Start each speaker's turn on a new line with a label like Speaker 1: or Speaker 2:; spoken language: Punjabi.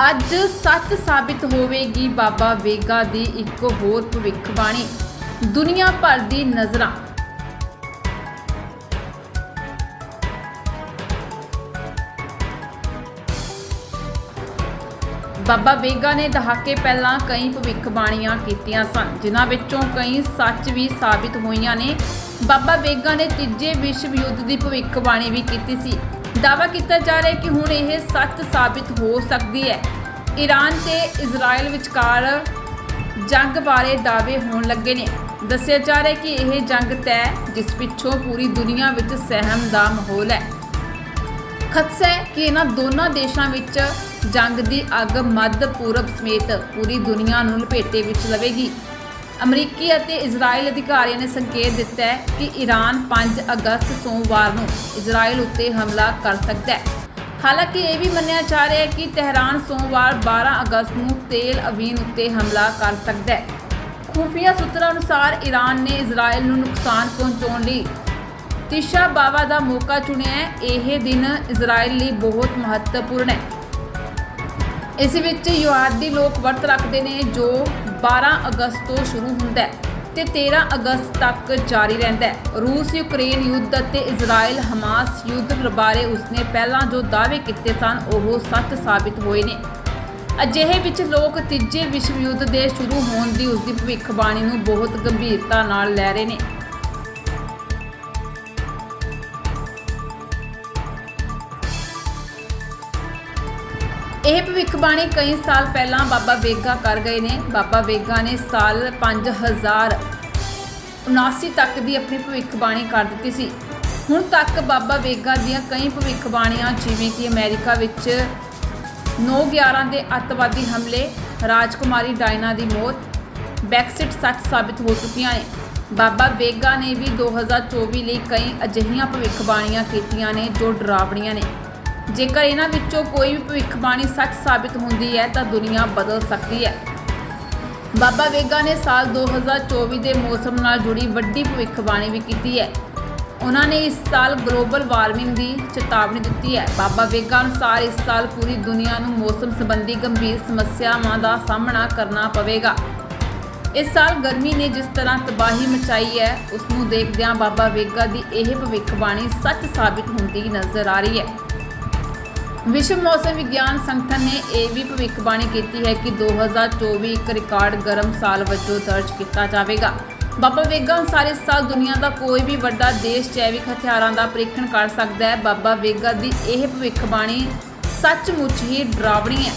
Speaker 1: ਅੱਜ ਸੱਚ ਸਾਬਿਤ ਹੋਵੇਗੀ ਬਾਬਾ ਵੇਗਾ ਦੀ ਇੱਕ ਹੋਰ ਭਵਿੱਖਬਾਣੀ। ਦੁਨੀਆ ਭਰ ਦੀ ਨਜ਼ਰਾਂ। ਬਾਬਾ ਵੇਗਾ ਨੇ ਦਹਾਕੇ ਪਹਿਲਾਂ ਕਈ ਭਵਿੱਖਬਾਣੀਆਂ ਕੀਤੀਆਂ ਸਨ, ਜਿਨ੍ਹਾਂ ਵਿੱਚੋਂ ਕਈ ਸੱਚ ਵੀ ਸਾਬਿਤ ਹੋਈਆਂ ਨੇ। ਬਾਬਾ ਵੇਗਾ ਨੇ ਤੀਜੇ ਵਿਸ਼ਵ ਯੁੱਧ ਦੀ ਭਵਿੱਖਬਾਣੀ ਵੀ ਕੀਤੀ ਸੀ। ਦਾਅਵਾ ਕੀਤਾ ਜਾ ਰਿਹਾ ਹੈ ਕਿ ਹੁਣ ਇਹ ਸੱਚ ਸਾਬਿਤ ਹੋ ਸਕਦੀ ਹੈ। ਈਰਾਨ ਤੇ ਇਜ਼ਰਾਈਲ ਵਿਚਕਾਰ ਜੰਗ ਬਾਰੇ ਦਾਅਵੇ ਹੋਣ ਲੱਗੇ ਨੇ। ਦੱਸਿਆ ਜਾ ਰਿਹਾ ਹੈ ਕਿ ਇਹ ਜੰਗ ਤੈ ਜਿਸ ਪਿੱਛੋਂ ਪੂਰੀ ਦੁਨੀਆ ਵਿੱਚ ਸਹਿਮ ਦਾ ਮਾਹੌਲ ਹੈ। ਖਦਸ਼ਾ ਹੈ ਕਿ ਇਹਨਾਂ ਦੋਨਾਂ ਦੇਸ਼ਾਂ ਵਿੱਚ ਜੰਗ ਦੀ ਅੱਗ ਮੱਧ ਪੂਰਬ ਸਮੇਤ ਪੂਰੀ ਦੁਨੀਆ ਨੂੰ ਲਪੇਟੇ ਵਿੱਚ ਲਵੇਗੀ। ਅਮਰੀਕੀ ਅਤੇ ਇਜ਼ਰਾਈਲ ਅਧਿਕਾਰੀਆਂ ਨੇ ਸੰਕੇਤ ਦਿੱਤਾ ਹੈ ਕਿ ਈਰਾਨ 5 ਅਗਸਤ ਸੋਮਵਾਰ ਨੂੰ ਇਜ਼ਰਾਈਲ ਉੱਤੇ ਹਮਲਾ ਕਰ ਸਕਦਾ ਹੈ। ਹਾਲਾਂਕਿ ਇਹ ਵੀ ਮੰਨਿਆ ਜਾ ਰਿਹਾ ਹੈ ਕਿ ਤਹਿਰਾਨ ਸੋਮਵਾਰ 12 ਅਗਸਤ ਨੂੰ ਤੇਲ ਅਵੀਨ ਉੱਤੇ ਹਮਲਾ ਕਰ ਸਕਦਾ ਹੈ। ਖੂਫੀਆ ਸੂਤਰਾਂ ਅਨੁਸਾਰ ਈਰਾਨ ਨੇ ਇਜ਼ਰਾਈਲ ਨੂੰ ਨੁਕਸਾਨ ਪਹੁੰਚਾਉਣ ਲਈ ਤਿਸ਼ਾ ਬਾਵਾ ਦਾ ਮੌਕਾ ਚੁਣਿਆ ਹੈ। ਇਹ ਦਿਨ ਇਜ਼ਰਾਈਲ ਲਈ ਬਹੁਤ ਮਹੱਤਵਪੂਰਨ ਹੈ। ਇਸ ਵਿੱਚ ਯੁਆਦੀ ਲੋਕ ਵਰਤ ਰੱਖਦੇ ਨੇ ਜੋ 12 ਅਗਸਤ ਤੋਂ ਸ਼ੁਰੂ ਹੁੰਦਾ ਹੈ ਤੇ 13 ਅਗਸਤ ਤੱਕ ਜਾਰੀ ਰਹਿੰਦਾ ਹੈ। ਰੂਸ, ਯੂਕਰੇਨ ਯੁੱਧ ਅਤੇ ਇਜ਼ਰਾਈਲ ਹਮਾਸ ਯੁੱਧ ਬਾਰੇ ਉਸਨੇ ਪਹਿਲਾਂ ਜੋ ਦਾਅਵੇ ਕੀਤੇ ਸਨ, ਉਹ ਸੱਚ ਸਾਬਿਤ ਹੋਏ ਨੇ। ਅਜਿਹੇ ਵਿੱਚ ਲੋਕ ਤੀਜੇ ਵਿਸ਼ਵ ਯੁੱਧ ਦੇ ਸ਼ੁਰੂ ਹੋਣ ਦੀ ਉਸਦੀ ਭਵਿੱਖਬਾਣੀ ਨੂੰ ਬਹੁਤ ਗੰਭੀਰਤਾ ਨਾਲ ਲੈ ਰਹੇ ਨੇ। ਇਹ ਭਵਿੱਖਬਾਣੀ ਕਈ ਸਾਲ ਪਹਿਲਾਂ ਬਾਬਾ ਵੇਗਾ ਕਰ ਗਏ ਨੇ। ਬਾਬਾ ਵੇਗਾ ਨੇ ਸਾਲ 5079 ਤੱਕ ਦੀ ਆਪਣੀ ਭਵਿੱਖਬਾਣੀ ਕਰ ਦਿੱਤੀ ਸੀ। ਹੁਣ ਤੱਕ ਬਾਬਾ ਵੇਗਾ ਦੀਆਂ ਕਈ ਭਵਿੱਖਬਾਣੀਆਂ ਜਿਵੇਂ ਕਿ ਅਮਰੀਕਾ ਵਿੱਚ 9/11 ਦੇ ਅੱਤਵਾਦੀ ਹਮਲੇ, ਰਾਜਕੁਮਾਰੀ ਡਾਇਨਾ ਦੀ ਮੌਤ, ਬੈਕਸਿਟ ਸੱਚ ਸਾਬਿਤ ਹੋ ਚੁੱਕੀਆਂ ਨੇ। ਬਾਬਾ ਵੇਗਾ ਨੇ ਵੀ 2024 ਲਈ ਕਈ ਅਜਿਹੀਆਂ ਭਵਿੱਖਬਾਣੀਆਂ ਕੀਤੀਆਂ ਨੇ ਜੋ ਡਰਾਵਣੀਆਂ ਨੇ। ਜੇਕਰ ਇਹਨਾਂ ਵਿੱਚੋਂ ਕੋਈ ਵੀ ਭਵਿੱਖਬਾਣੀ ਸੱਚ ਸਾਬਿਤ ਹੁੰਦੀ ਹੈ, ਤਾਂ ਦੁਨੀਆ ਬਦਲ ਸਕਦੀ ਹੈ। ਬਾਬਾ ਵੇਗਾ ਨੇ ਸਾਲ 2024 ਦੇ ਮੌਸਮ ਨਾਲ ਜੁੜੀ ਵੱਡੀ ਭਵਿੱਖਬਾਣੀ ਵੀ ਕੀਤੀ ਹੈ। ਉਹਨਾਂ ਨੇ ਇਸ ਸਾਲ ਗਲੋਬਲ ਵਾਰਮਿੰਗ ਦੀ ਚੇਤਾਵਨੀ ਦਿੱਤੀ ਹੈ। ਬਾਬਾ ਵੇਗਾ ਅਨੁਸਾਰ ਇਸ ਸਾਲ ਪੂਰੀ ਦੁਨੀਆ ਨੂੰ ਮੌਸਮ ਸੰਬੰਧੀ ਗੰਭੀਰ ਸਮੱਸਿਆਵਾਂ ਦਾ ਸਾਹਮਣਾ ਕਰਨਾ ਪਵੇਗਾ। ਇਸ ਸਾਲ ਗਰਮੀ ਨੇ ਜਿਸ ਤਰ੍ਹਾਂ ਤਬਾਹੀ ਮਚਾਈ ਹੈ ਉਸ ਨੂੰ ਦੇਖਦਿਆਂ ਬਾਬਾ ਵੇਗਾ ਦੀ ਇਹ ਭਵਿੱਖਬਾਣੀ ਸੱਚ ਸਾਬਿਤ ਹੁੰਦੀ ਨਜ਼ਰ ਆ ਰਹੀ ਹੈ। ਵਿਸ਼ਵ ਮੌਸਮ ਵਿਗਿਆਨ ਸੰਗਠਨ ਨੇ ਇਹ ਵੀ ਭਵਿੱਖਬਾਣੀ ਕੀਤੀ ਹੈ ਕਿ 2024 ਇੱਕ ਰਿਕਾਰਡ ਗਰਮ ਸਾਲ ਵਜੋਂ ਦਰਜ ਕੀਤਾ ਜਾਵੇਗਾ। ਬਾਬਾ ਵੇਗਾ ਅਨੁਸਾਰ ਇਸ ਸਾਲ ਦੁਨੀਆ ਦਾ ਕੋਈ ਵੀ ਵੱਡਾ ਦੇਸ਼ ਜੈਵਿਕ ਹਥਿਆਰਾਂ ਦਾ ਪ੍ਰੀਖਣ ਕਰ ਸਕਦਾ ਹੈ। ਬਾਬਾ ਵੇਗਾ ਦੀ ਇਹ ਭਵਿੱਖਬਾਣੀ ਸੱਚਮੁੱਚ ਹੀ ਡਰਾਵਣੀ ਹੈ।